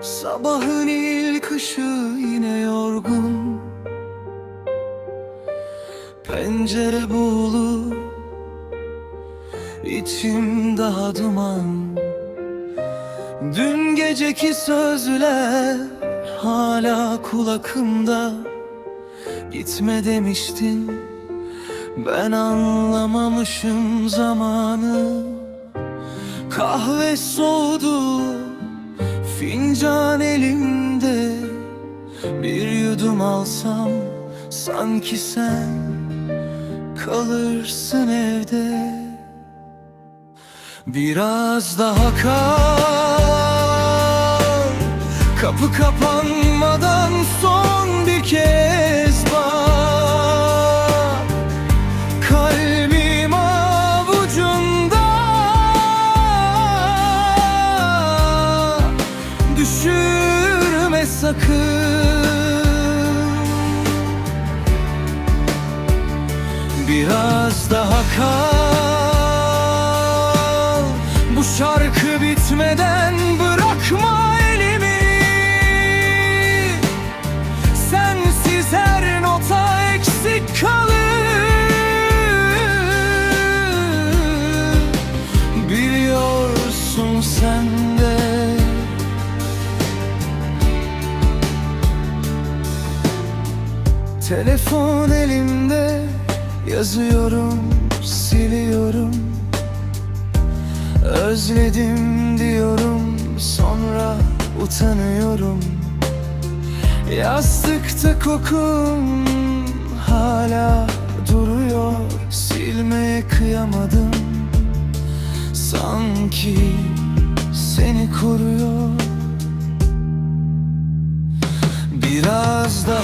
Sabahın ilk ışığı yine yorgun. Pencere buğulu İçim daha duman. Dün geceki sözler Hala kulakımda. Gitme demiştin Ben anlamamışım zamanı. Kahve soğudu Fincan elimde Bir yudum alsam Sanki sen Kalırsın evde. Biraz daha kal Kapı kapanmadan son bir kez sakın Biraz daha kal. Bu şarkı bitmeden Telefon elimde Yazıyorum, siliyorum. Özledim diyorum Sonra utanıyorum. Yastıkta kokun Hala duruyor Silmeye kıyamadım. Sanki seni koruyor. Biraz daha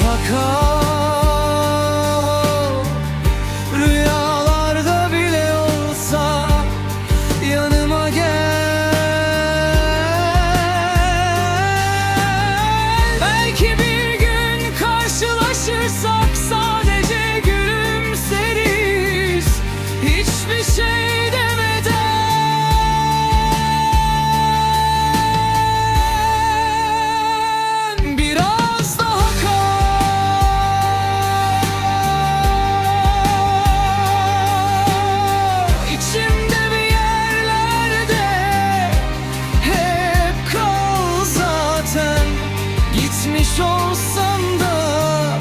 Gitmiş olsam da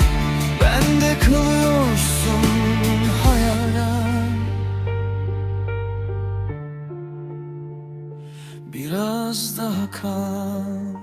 Bende kalıyorsun hayalen Biraz daha kal